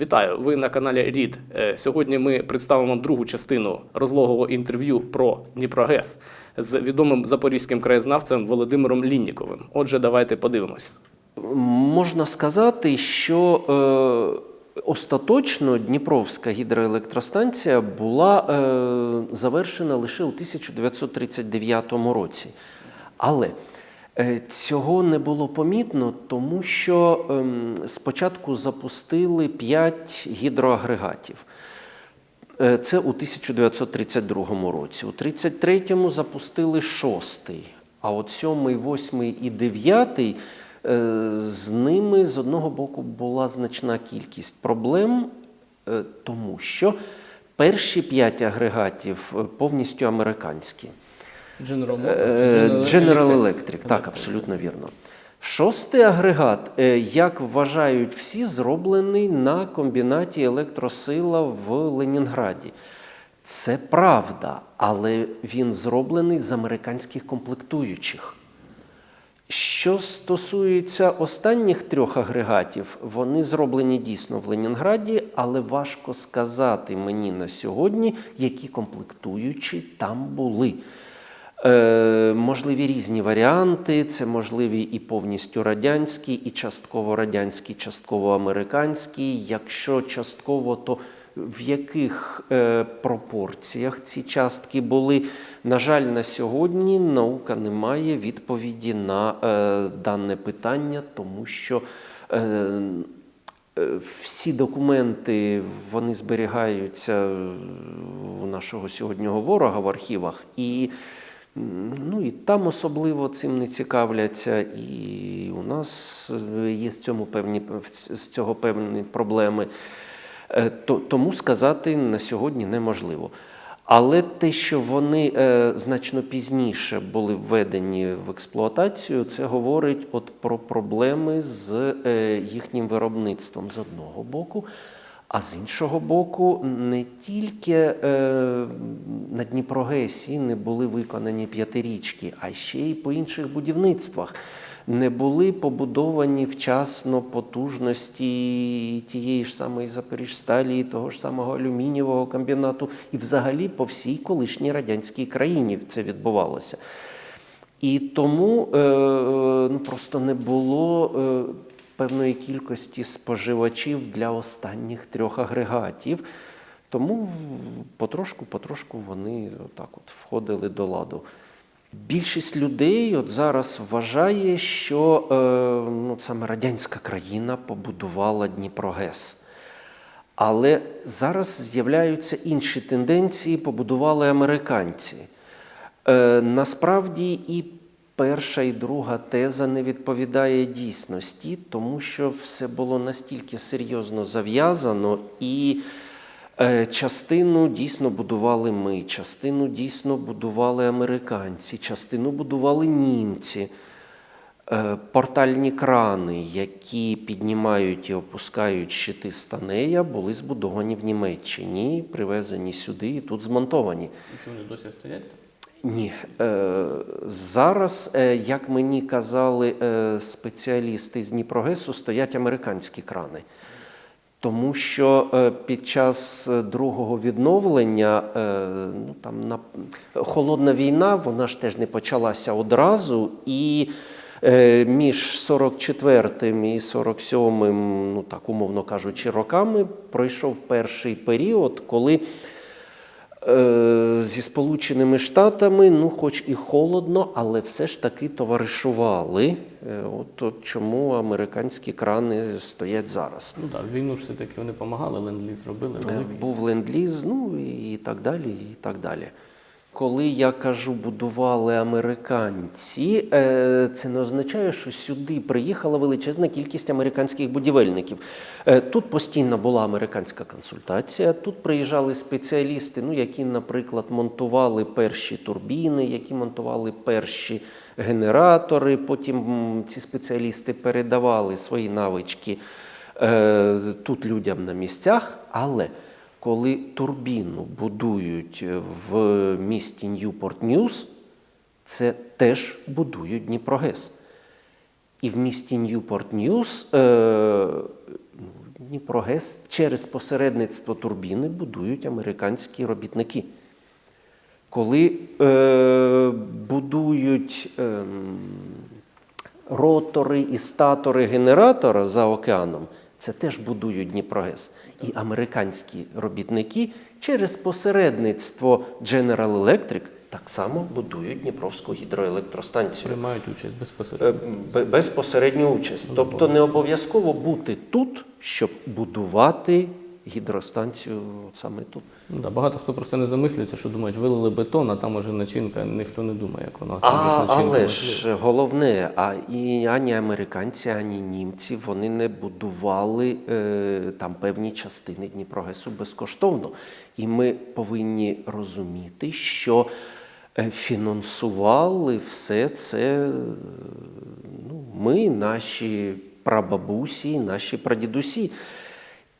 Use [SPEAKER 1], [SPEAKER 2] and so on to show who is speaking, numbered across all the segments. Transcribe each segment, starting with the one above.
[SPEAKER 1] Вітаю! Ви на каналі Рід. Е, Сьогодні ми представимо другу частину розлогого інтерв'ю про Дніпрогес з відомим запорізьким краєзнавцем Володимиром Лінніковим. Отже, давайте подивимось.
[SPEAKER 2] Можна сказати, що е, остаточно Дніпровська гідроелектростанція була е, завершена лише у 1939 році. Але цього не було помітно, тому що ем, спочатку запустили 5 гідроагрегатів. Е, Це у 1932 році. У 33-му запустили шостий, а от сьомий, восьмий і дев'ятий е, з ними з одного боку була значна кількість проблем, е, тому що перші п'ять агрегатів е, повністю американські.
[SPEAKER 1] General
[SPEAKER 2] Е, General Electric, так, абсолютно вірно. Шостий агрегат, е, як вважають всі, зроблений на комбінаті електросила в Ленінграді. Це правда, але він зроблений з американських комплектуючих. Що стосується останніх трьох агрегатів, вони зроблені дійсно в Ленінграді, але важко сказати мені на сьогодні, які комплектуючі там були. Е, можливі різні варіанти. Це можливі і повністю радянські, і частково радянські, частково американські. Якщо частково, то в яких е, пропорціях ці частки були? На жаль, на сьогодні наука не має відповіді на е, дане питання, тому що Всі документи вони зберігаються у нашого сьогоднішнього ворога в архівах, і, ну, і там особливо цим не цікавляться. І у нас е, є з, цьому певні, з цього певні проблеми. Е, тому сказати на сьогодні неможливо. Але те, що вони е, значно пізніше були введені в експлуатацію, це говорить от про проблеми з їхнім виробництвом з одного боку, а з іншого боку, не тільки на Дніпрогесі не були виконані п'ятирічки, а ще й по інших будівництвах не були побудовані вчасно потужності тієї ж самої Запоріжсталі, того ж самого алюмінієвого комбінату, і взагалі по всій колишній радянській країні це відбувалося. І тому е, ну, просто не було е, певної кількості споживачів для останніх трьох агрегатів. Тому потрошку-потрошку вони так от входили до ладу. Більшість людей от зараз вважає, що е, ну, саме радянська країна побудувала Дніпрогес. Але зараз з'являються інші тенденції, побудували американці. Е, насправді і перша, і друга теза не відповідає дійсності, тому що все було настільки серйозно зав'язано і. Е, Частину дійсно будували ми, частину дійсно будували американці, частину будували німці. Е, Портальні крани, які піднімають і опускають щити станея, були збудовані в Німеччині, привезені сюди і тут змонтовані.
[SPEAKER 1] Це вони досі стоять?
[SPEAKER 2] Ні, е, зараз, як мені казали спеціалісти з Дніпрогесу, стоять американські крани. Тому що е, під час е, другого відновлення е, ну, там, на... холодна війна, вона ж теж не почалася одразу, і між 44-м і 47-м, ну так умовно кажучи, роками пройшов перший період, коли Зі Сполученими Штатами, ну, хоч і холодно, але все ж таки товаришували. Е, От, от чому американські крани стоять зараз.
[SPEAKER 1] Ну так, війну ж все-таки вони допомагали, ленд-ліз робили
[SPEAKER 2] Великий. Був ленд-ліз, ну і так далі. і так далі. Коли я кажу, будували американці, е, це не означає, що сюди приїхала величезна кількість американських будівельників. Е, Тут постійно була американська консультація. Тут приїжджали спеціалісти, ну, які, наприклад, монтували перші турбіни, які монтували перші генератори. Потім ці спеціалісти передавали свої навички е, тут людям на місцях, але коли турбіну будують в місті Ньюпорт Ньюс, це теж будують Дніпрогес. І в місті Ньюпорт Ньюс е, ну, Дніпрогес через посередництво турбіни будують американські робітники. Коли е, будують е, ротори і статори генератора за океаном, це теж будують Дніпрогес. І американські робітники через посередництво General Electric так само будують Дніпровську гідроелектростанцію.
[SPEAKER 1] Приймають участь
[SPEAKER 2] Е,
[SPEAKER 1] безпосередньо.
[SPEAKER 2] Безпосередню участь. Тобто не обов'язково бути тут, щоб будувати гідростанцію от саме тут.
[SPEAKER 1] Да, багато хто просто не замислюється, що думають, вилили бетон, а там уже начинка, ніхто не думає, як вона
[SPEAKER 2] А,
[SPEAKER 1] начинка
[SPEAKER 2] але ж головне, а і ані американці, ані німці вони не будували е, там певні частини Дніпрогесу безкоштовно. І ми повинні розуміти, що е, фінансували все це е, ну, ми, наші прабабусі, наші прадідусі.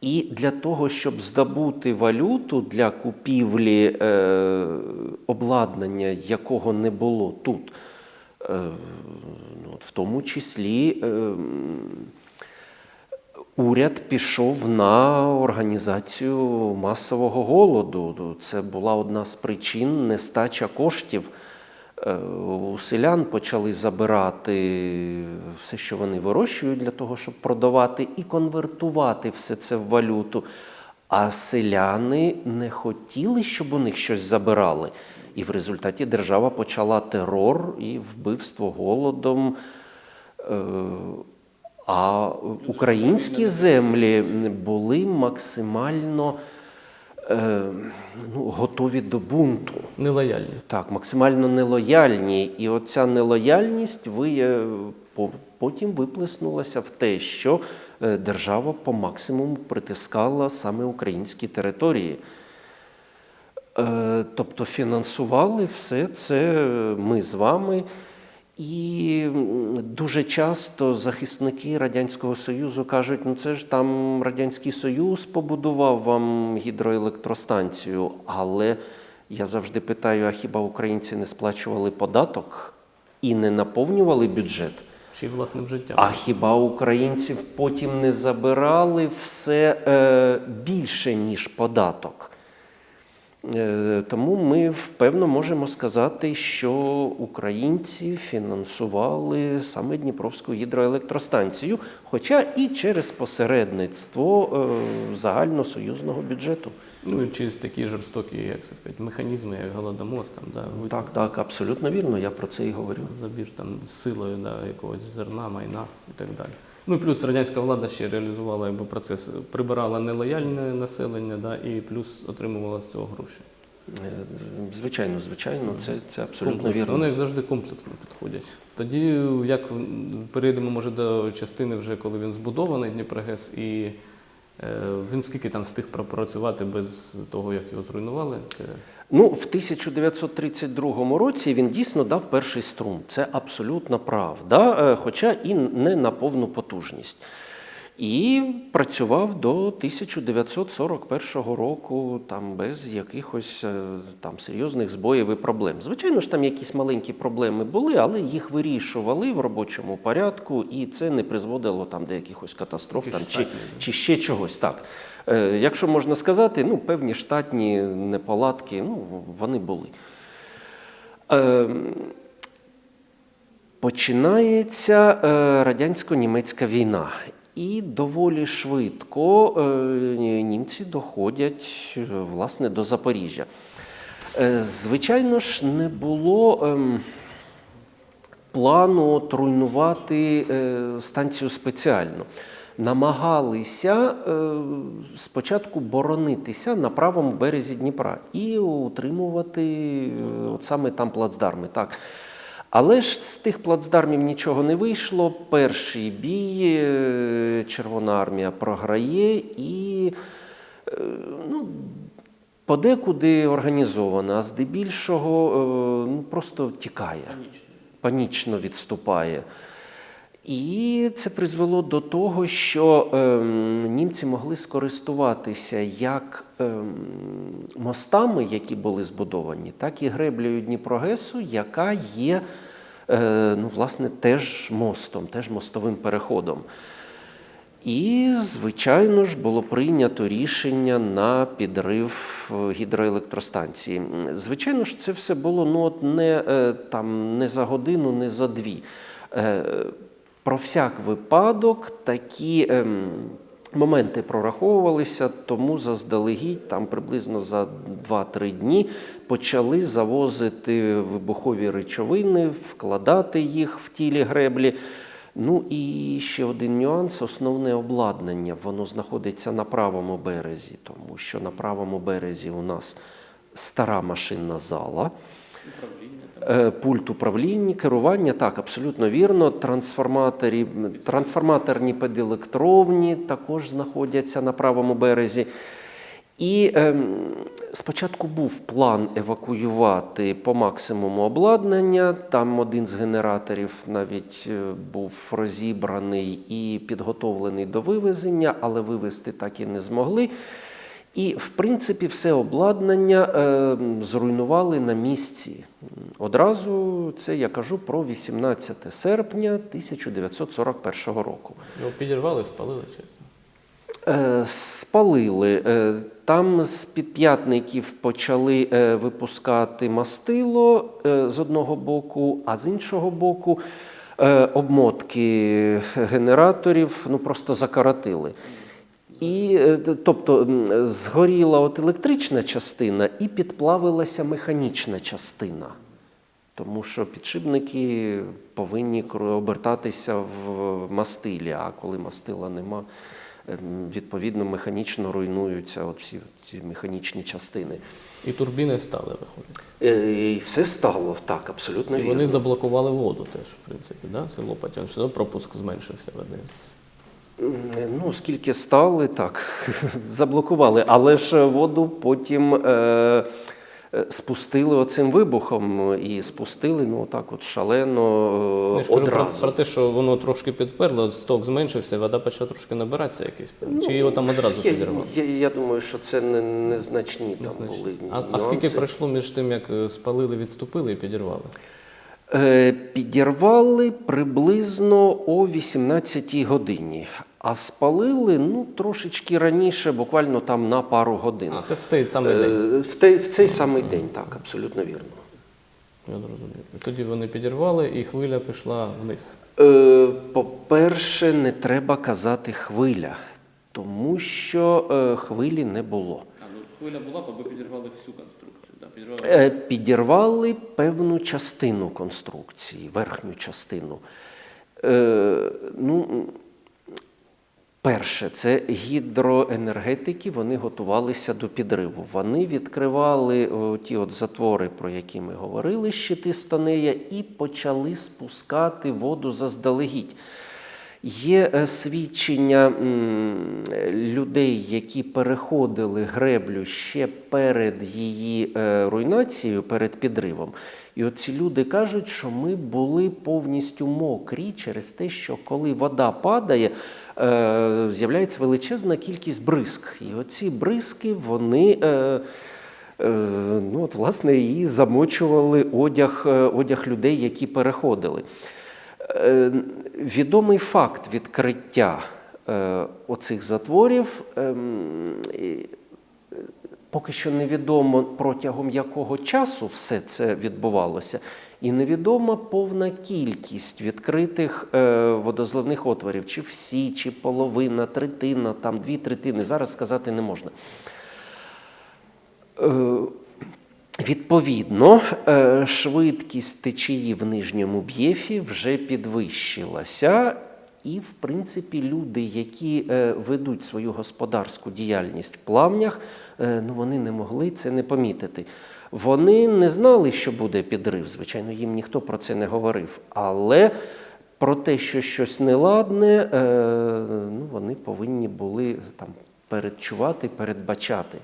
[SPEAKER 2] І для того, щоб здобути валюту для купівлі е, обладнання, якого не було тут, е, ну, от в тому числі е, уряд пішов на організацію масового голоду. Це була одна з причин нестача коштів. Е, У селян почали забирати все, що вони вирощують, для того, щоб продавати і конвертувати все це в валюту. А селяни не хотіли, щоб у них щось забирали. І в результаті держава почала терор і вбивство голодом. Е, А українські землі були максимально е, ну, готові до бунту.
[SPEAKER 1] Нелояльні.
[SPEAKER 2] Так, максимально нелояльні. І оця нелояльність ви, потім виплеснулася в те, що е, держава по максимуму притискала саме українські території. Е, Тобто фінансували все це ми з вами. І дуже часто захисники Радянського Союзу кажуть, ну це ж там Радянський Союз побудував вам гідроелектростанцію. Але я завжди питаю: а хіба українці не сплачували податок і не наповнювали бюджет?
[SPEAKER 1] Й власним життям.
[SPEAKER 2] А хіба українців потім не забирали все е, більше, ніж податок? Е, тому ми впевно можемо сказати, що українці фінансували саме Дніпровську гідроелектростанцію, хоча і через посередництво е, загальносоюзного бюджету.
[SPEAKER 1] Ну і через такі жорстокі, як це сказати, механізми, як голодомор, там, да, ви-
[SPEAKER 2] Так, так, абсолютно вірно, я про це і говорю.
[SPEAKER 1] забір там силою да, якогось зерна, майна і так далі. Ну і плюс радянська влада ще реалізувала якби, процес, прибирала нелояльне населення, да, і плюс отримувала з цього гроші.
[SPEAKER 2] Е, Звичайно, звичайно, це, це абсолютно
[SPEAKER 1] Комплексно.
[SPEAKER 2] вірно.
[SPEAKER 1] Вони як завжди комплексно підходять. Тоді як перейдемо, може, до частини, вже коли він збудований Дніпрогес, і він скільки там встиг пропрацювати без того, як його зруйнували? Це
[SPEAKER 2] Ну, в 1932 році він дійсно дав перший струм. Це абсолютна правда, е, хоча і не на повну потужність. І працював до 1941 року там без якихось е, там серйозних збоїв і проблем. Звичайно ж, там якісь маленькі проблеми були, але їх вирішували в робочому порядку, і це не призводило там до якихось катастроф там, чи, чи ще чогось. Так. Е, Якщо можна сказати, ну, певні штатні неполадки, ну, вони були. Е, Починається е, радянсько-німецька війна. І доволі швидко е, німці доходять е, власне до Запоріжжя. Е, Звичайно ж, не було ем, плану от руйнувати е, станцію спеціально. Намагалися спочатку боронитися на правому березі Дніпра і утримувати от саме там плацдарми. Так. Але ж з тих плацдармів нічого не вийшло. Перший бій е, Червона армія програє і е, ну, подекуди організована, а здебільшого е, ну, просто тікає, панічно відступає. І це призвело до того, що ем, німці могли скористуватися як ем, мостами, які були збудовані, так і греблею Дніпрогесу, яка є е, ну, власне, теж мостом, теж мостовим переходом. І, звичайно ж, було прийнято рішення на підрив е, гідроелектростанції. Звичайно ж, це все було ну, от не, е, там, не за годину, не за дві. Про всяк випадок такі ем, моменти прораховувалися, тому заздалегідь, там приблизно за 2-3 дні почали завозити вибухові речовини, вкладати їх в тілі греблі. Ну і ще один нюанс: основне обладнання. Воно знаходиться на правому березі, тому що на правому березі у нас стара машинна зала. Е, Пульт управління, керування, так, абсолютно вірно. Трансформаторі, трансформаторні педелектровні також знаходяться на правому березі. І ем, спочатку був план евакуювати по максимуму обладнання. Там один з генераторів навіть е, був розібраний і підготовлений до вивезення, але вивезти так і не змогли. І, в принципі, все обладнання е, зруйнували на місці. Одразу це я кажу про 18 серпня 1941 року.
[SPEAKER 1] Ну, підірвали, спалили чи?
[SPEAKER 2] Е, Спалили. Е, Там з підп'ятників почали е, випускати мастило з одного боку, а з іншого боку обмотки генераторів ну, просто закоротили. І, тобто згоріла от електрична частина і підплавилася механічна частина. Тому що підшипники повинні обертатися в мастилі, а коли мастила нема, ем, відповідно механічно руйнуються от всі ці механічні частини.
[SPEAKER 1] І турбіни стали виходить.
[SPEAKER 2] Е, І все стало так, абсолютно
[SPEAKER 1] І
[SPEAKER 2] вірно.
[SPEAKER 1] вони заблокували воду теж, в принципі, да? Лопатян, що пропуск зменшився в одне з.
[SPEAKER 2] Ну, скільки стали, так, заблокували. Але ж воду потім е, е, спустили оцим вибухом і спустили ну, отак от шалено
[SPEAKER 1] Я
[SPEAKER 2] е,
[SPEAKER 1] ж кажу про,
[SPEAKER 2] одразу.
[SPEAKER 1] про те, що воно трошки підперло, сток зменшився, вода почала трошки набиратися якийсь. Чи його там одразу
[SPEAKER 2] я,
[SPEAKER 1] підірвало?
[SPEAKER 2] я, я думаю, що це не, незначні там
[SPEAKER 1] Значить,
[SPEAKER 2] були
[SPEAKER 1] А, а
[SPEAKER 2] нюанси.
[SPEAKER 1] скільки пройшло між тим, як е, спалили, відступили і підірвали?
[SPEAKER 2] Е, Підірвали приблизно о 18-й годині, а спалили ну, трошечки раніше, буквально там на пару годин.
[SPEAKER 1] А, це в цей самий день.
[SPEAKER 2] Е, В, те, в цей самий день, так, абсолютно вірно.
[SPEAKER 1] Я зрозумів. Тоді вони підірвали, і хвиля пішла вниз.
[SPEAKER 2] Е, По-перше, не треба казати хвиля, тому що е, хвилі не було.
[SPEAKER 1] А, ну, хвиля була, аби підірвали всю конструкцію. Да? Підірвали.
[SPEAKER 2] Е, Підірвали певну частину конструкції, верхню частину. Е, ну, перше, це гідроенергетики, вони готувалися до підриву. Вони відкривали о, ті от затвори, про які ми говорили, щити станея, і почали спускати воду заздалегідь. Є е, свідчення людей, які переходили греблю ще перед її е, руйнацією, перед підривом. І от ці люди кажуть, що ми були повністю мокрі через те, що коли вода падає, е, з'являється величезна кількість бризк. І оці бризки, вони. Е, Е, Ну, от, власне, і замочували одяг, е, одяг людей, які переходили. Е, Відомий факт відкриття оцих затворів. Поки що невідомо протягом якого часу все це відбувалося, і невідома повна кількість відкритих е, водозливних отворів, чи всі, чи половина, третина, там дві третини. Зараз сказати не можна. Е, Відповідно, е, швидкість течії в нижньому б'єфі вже підвищилася, і, в принципі, люди, які е, ведуть свою господарську діяльність в плавнях, е, ну, вони не могли це не помітити. Вони не знали, що буде підрив. Звичайно, їм ніхто про це не говорив. Але про те, що щось неладне, е, ну, вони повинні були там передчувати, передбачати.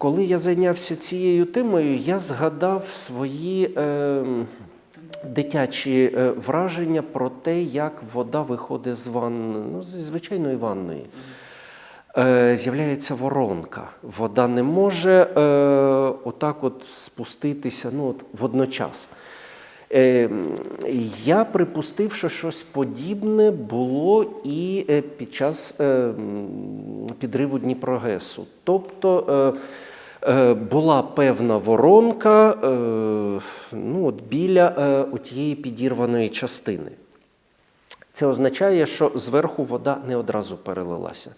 [SPEAKER 2] Коли я зайнявся цією темою, я згадав свої е, дитячі е, враження про те, як вода виходить з ванни, ну, зі звичайної ванної. Е, з'являється воронка. Вода не може е, отак от спуститися ну, от водночас. Е, Я припустив, що щось подібне було і е, під час е, підриву Дніпрогесу. Тобто е, була певна воронка е, ну, от біля е, тієї підірваної частини. Це означає, що зверху вода не одразу перелилася.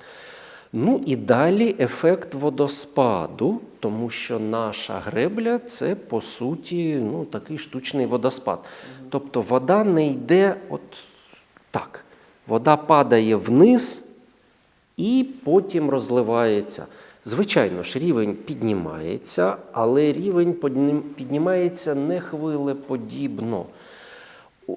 [SPEAKER 2] Ну і далі ефект водоспаду, тому що наша гребля це по суті ну, такий штучний водоспад. Тобто вода не йде от так. Вода падає вниз і потім розливається. Звичайно ж, рівень піднімається, але рівень піднімається не хвилеподібно. Е,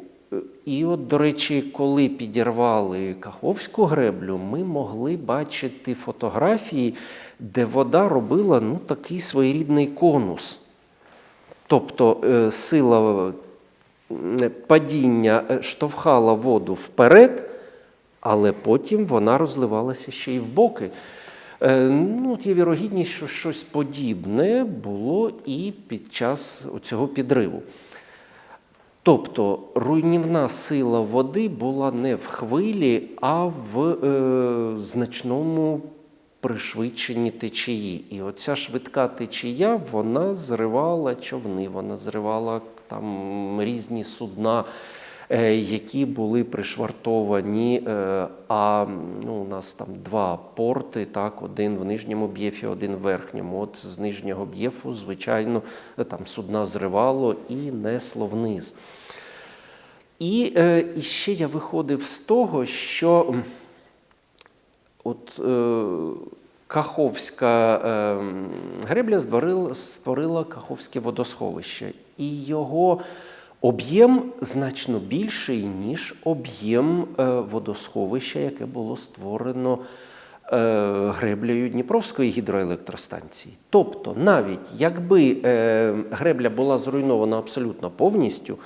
[SPEAKER 2] І от, до речі, коли підірвали Каховську греблю, ми могли бачити фотографії, де вода робила ну, такий своєрідний конус. Тобто е, сила е, падіння штовхала воду вперед, але потім вона розливалася ще й в боки. Е, Ну, от є вірогідність, що щось подібне було і під час цього підриву. Тобто руйнівна сила води була не в хвилі, а в е, значному пришвидшенні течії. І оця швидка течія вона зривала човни, вона зривала там різні судна, які були пришвартовані. е, А ну, у нас там два порти, так, один в нижньому б'єфі, один в верхньому. От з нижнього б'єфу, звичайно, е, там судна зривало і несло вниз. І, е, і ще я виходив з того, що от е, Каховська е, гребля створила, створила Каховське водосховище, і його об'єм значно більший, ніж об'єм е, водосховища, яке було створено е, греблею Дніпровської гідроелектростанції. Тобто, навіть якби е, гребля була зруйнована абсолютно повністю,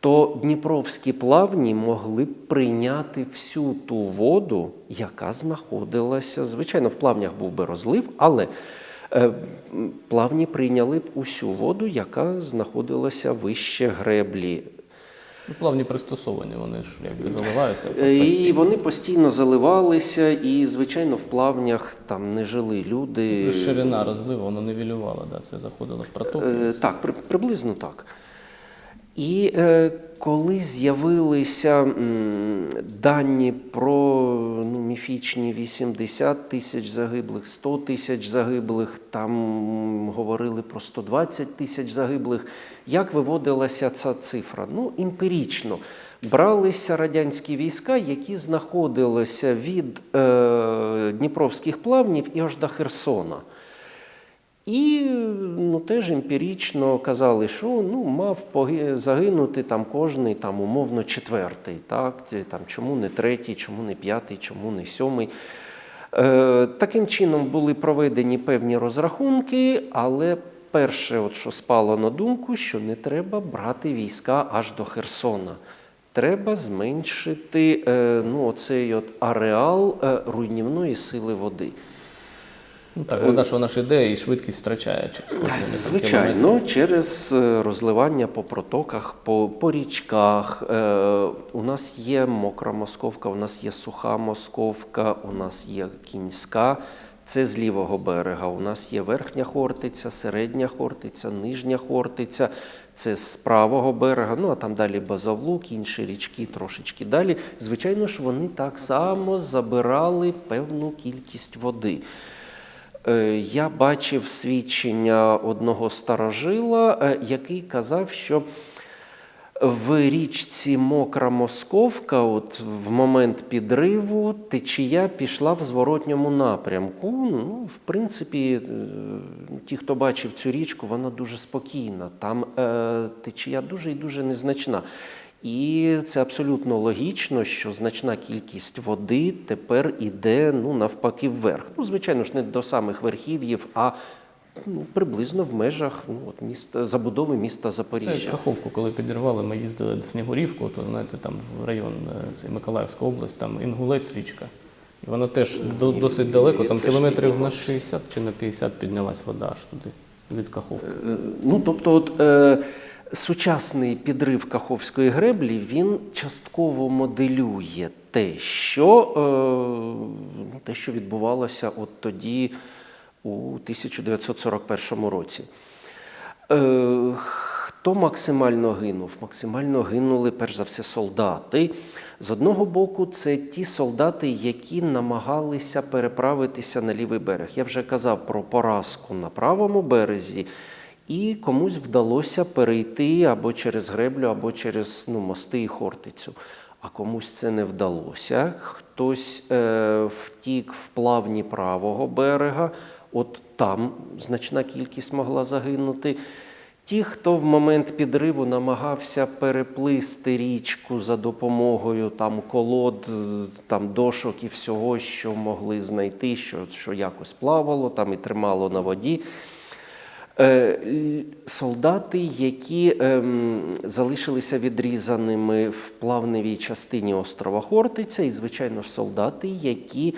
[SPEAKER 2] то дніпровські плавні могли б прийняти всю ту воду, яка знаходилася. Звичайно, в плавнях був би розлив, але плавні прийняли б усю воду, яка знаходилася вище греблі.
[SPEAKER 1] Ну, плавні пристосовані, вони ж якби заливаються.
[SPEAKER 2] Постійно. І вони постійно заливалися, і, звичайно, в плавнях там не жили люди.
[SPEAKER 1] Ширина розливу, вона невілювала, да, це заходило в протоки.
[SPEAKER 2] Е, Так, при- приблизно так. І е, коли з'явилися дані про ну, міфічні 80 тисяч загиблих, 100 тисяч загиблих, там говорили про 120 тисяч загиблих, як виводилася ця цифра? Ну, емпірично. Бралися радянські війська, які знаходилися від е, Дніпровських плавнів і аж до Херсона. І ну, теж емпірично казали, що ну, мав загинути там кожний там, умовно четвертий. Так? Там, чому не третій, чому не п'ятий, чому не сьомий. Е, таким чином були проведені певні розрахунки, але перше, от, що спало на думку, що не треба брати війська аж до Херсона. Треба зменшити е, ну, оцей от ареал е, руйнівної сили води.
[SPEAKER 1] Ну так, вода ж вона ж іде і швидкість втрачає через.
[SPEAKER 2] Звичайно, через е, розливання по протоках, по, по річках. Е, у нас є мокра московка, у нас є суха московка, у нас є кінська. Це з лівого берега. У нас є верхня Хортиця, середня Хортиця, нижня Хортиця. Це з правого берега. Ну а там далі Базавлук, інші річки трошечки далі. Звичайно ж, вони так само забирали певну кількість води. Е, Я бачив свідчення одного старожила, е, який казав, що в річці Мокра Московка, от в момент підриву, течія пішла в зворотньому напрямку. Ну, в принципі, е, ті, хто бачив цю річку, вона дуже спокійна. Там е, течія дуже і дуже незначна. І це абсолютно логічно, що значна кількість води тепер іде ну, навпаки вверх. Ну, звичайно ж, не до самих верхів'їв, а ну, приблизно в межах ну, от, міста, забудови міста
[SPEAKER 1] Це
[SPEAKER 2] Запоріжжя.
[SPEAKER 1] Каховку, коли підірвали, ми їздили в Снігурівку, то знаєте, там в район е, цей Миколаївська область, там Інгулець річка. І вона теж до- досить далеко, там кілометрів на 60 чи на 50 піднялась вода аж туди від Каховки.
[SPEAKER 2] Е, Ну, тобто, от, е, Сучасний підрив Каховської греблі він частково моделює те, що, е, ну, те, що відбувалося от тоді, у 1941 році. Е, Хто максимально гинув? Максимально гинули, перш за все, солдати. З одного боку, це ті солдати, які намагалися переправитися на лівий берег. Я вже казав про поразку на правому березі, і комусь вдалося перейти або через греблю, або через ну, мости і Хортицю. А комусь це не вдалося. Хтось е, втік в плавні правого берега, от там значна кількість могла загинути. Ті, хто в момент підриву намагався переплисти річку за допомогою там колод, е, там дошок і всього, що могли знайти, що, що якось плавало там і тримало на воді. Е, Солдати, які ем, залишилися відрізаними в плавневій частині острова Хортиця, і, звичайно ж, солдати, які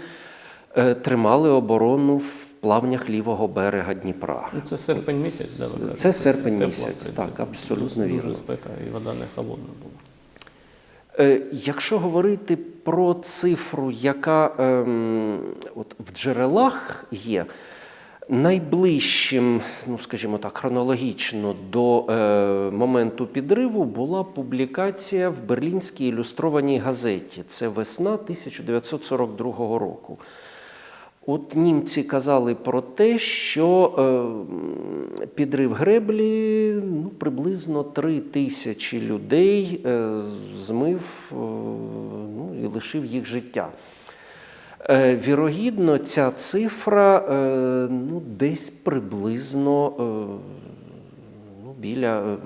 [SPEAKER 2] е, тримали оборону в плавнях лівого берега Дніпра.
[SPEAKER 1] Ну, це серпень місяць, да, ви кажете?
[SPEAKER 2] Це серпень
[SPEAKER 1] тепла,
[SPEAKER 2] місяць, так, абсолютно вірно.
[SPEAKER 1] Дуже спека і вода не холодна була.
[SPEAKER 2] Е, Якщо говорити про цифру, яка ем, от в джерелах є, найближчим, ну скажімо так, хронологічно до е, моменту підриву була публікація в Берлінській ілюстрованій газеті. Це весна 1942 року. От німці казали про те, що е, підрив греблі ну, приблизно три тисячі людей е, змив е, ну, і лишив їх життя. Е, вірогідно, ця цифра е, ну, десь приблизно е, ну, біля,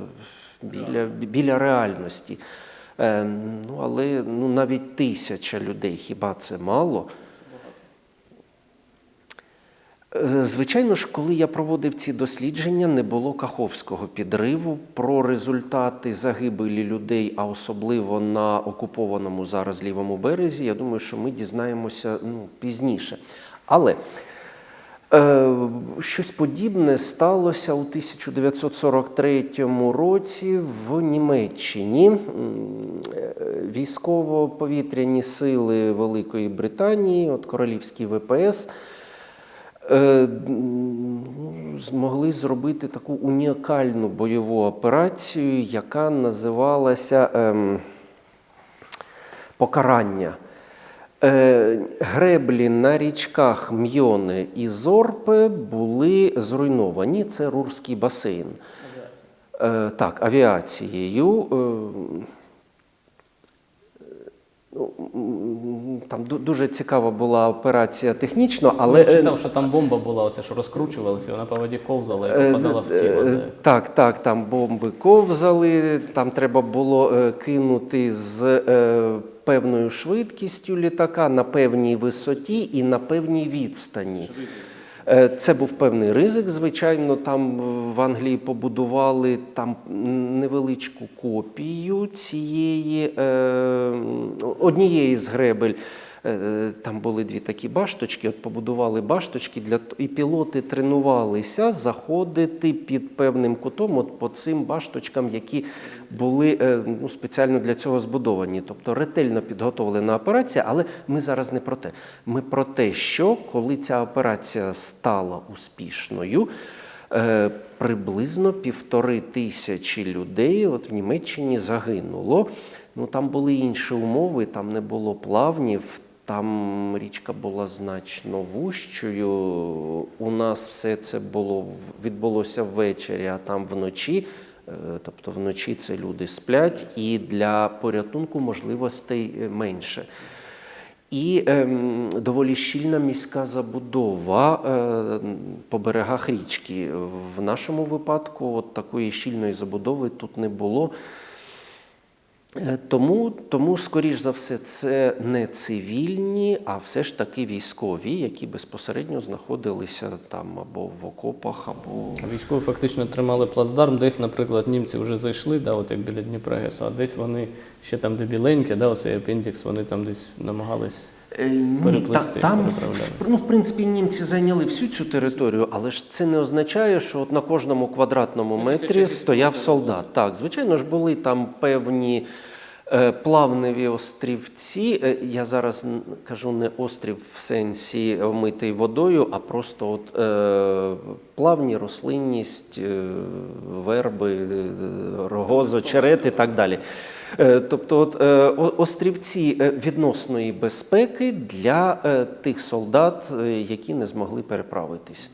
[SPEAKER 2] біля, біля реальності. Е, ну, але ну, навіть тисяча людей, хіба це мало? Е, Звичайно ж, коли я проводив ці дослідження, не було каховського підриву. Про результати загибелі людей, а особливо на окупованому зараз лівому березі, я думаю, що ми дізнаємося ну, пізніше. Але е, щось подібне сталося у 1943 році в Німеччині. Е, Військово-повітряні сили Великої Британії, от королівський ВПС. Е, змогли зробити таку унікальну бойову операцію, яка називалася ем, покарання. Е, Греблі на річках Мйоне і Зорпе були зруйновані. Це Рурський басейн. Е, Так, авіацією. Е, Там дуже цікава була операція технічно, але
[SPEAKER 1] Але я
[SPEAKER 2] е,
[SPEAKER 1] читав, що там бомба була, оце, що розкручувалася, вона по воді ковзала
[SPEAKER 2] Е,
[SPEAKER 1] і попадала в тіло.
[SPEAKER 2] е,
[SPEAKER 1] де-
[SPEAKER 2] Так, так, там бомби ковзали, там треба було е, кинути з е, певною швидкістю літака на певній висоті і на певній відстані. Е, Це був певний ризик, звичайно. Там в Англії побудували там невеличку копію цієї е, однієї з гребель. Е, Там були дві такі башточки, от побудували башточки, для, і пілоти тренувалися заходити під певним кутом от по цим башточкам, які були е, ну, спеціально для цього збудовані. Тобто ретельно підготовлена операція, але ми зараз не про те. Ми про те, що коли ця операція стала успішною, е, приблизно півтори тисячі людей от в Німеччині загинуло. Ну там були інші умови, там не було плавнів, там річка була значно вущою. У нас все це було відбулося ввечері, а там вночі. Е, Тобто вночі це люди сплять, і для порятунку можливостей е, менше. І ем, доволі щільна міська забудова е, по берегах річки. В нашому випадку от такої щільної забудови тут не було. Е, Тому, тому, скоріш за все, це не цивільні, а все ж таки військові, які безпосередньо знаходилися там або в окопах, або
[SPEAKER 1] Військові фактично тримали плацдарм. Десь, наприклад, німці вже зайшли, да, от як біля Дніпрогесу, а десь вони ще там, де біленьке, да, оцей апендікс, вони там десь намагались.
[SPEAKER 2] Е, Ні, та- там, ну, в принципі, німці зайняли всю цю територію, але ж це не означає, що от на кожному квадратному метрі стояв солдат. Так, звичайно ж, були там певні е, плавневі острівці. Е, я зараз кажу не острів в сенсі омитий водою, а просто от, е, плавні рослинність, е, верби, е, рогозо, черет і так далі. Е, Тобто, от, е, острівці е, відносної безпеки для тих солдат, які не змогли переправитись.